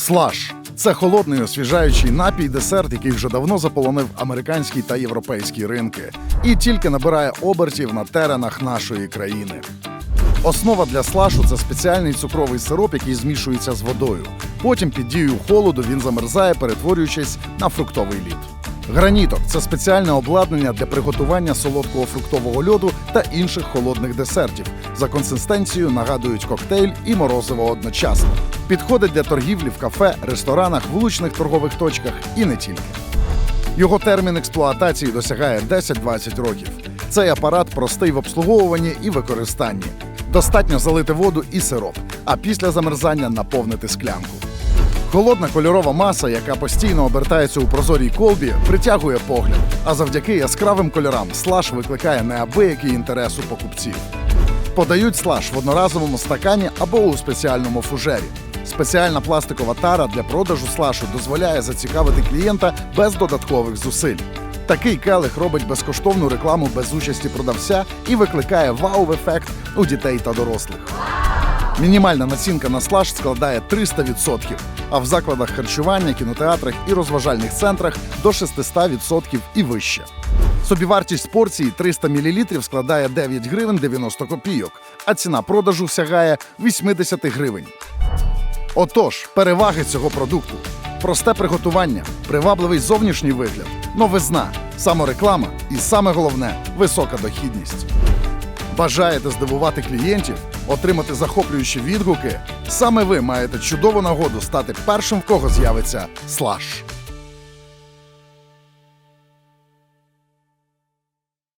Слаш це холодний освіжаючий напій, десерт, який вже давно заполонив американські та європейські ринки, і тільки набирає обертів на теренах нашої країни. Основа для слашу це спеціальний цукровий сироп, який змішується з водою. Потім під дією холоду він замерзає, перетворюючись на фруктовий лід. Граніток це спеціальне обладнання для приготування солодкого фруктового льоду та інших холодних десертів. За консистенцією нагадують коктейль і морозиво одночасно. Підходить для торгівлі в кафе, ресторанах, вуличних торгових точках і не тільки. Його термін експлуатації досягає 10-20 років. Цей апарат простий в обслуговуванні і використанні. Достатньо залити воду і сироп, а після замерзання наповнити склянку. Холодна кольорова маса, яка постійно обертається у прозорій колбі, притягує погляд. А завдяки яскравим кольорам слаш викликає неабиякий інтерес у покупців. Подають слаш в одноразовому стакані або у спеціальному фужері. Спеціальна пластикова тара для продажу слашу дозволяє зацікавити клієнта без додаткових зусиль. Такий келих робить безкоштовну рекламу без участі продавця і викликає вау-ефект у дітей та дорослих. Мінімальна націнка на слаж складає 300%, а в закладах харчування, кінотеатрах і розважальних центрах до 600% і вище. Собівартість порції 300 мл складає 9 гривень 90 копійок, а ціна продажу сягає 80 гривень. Отож, переваги цього продукту: просте приготування, привабливий зовнішній вигляд, новизна, самореклама і саме головне висока дохідність. Бажаєте здивувати клієнтів, отримати захоплюючі відгуки? Саме ви маєте чудову нагоду стати першим, в кого з'явиться слаш.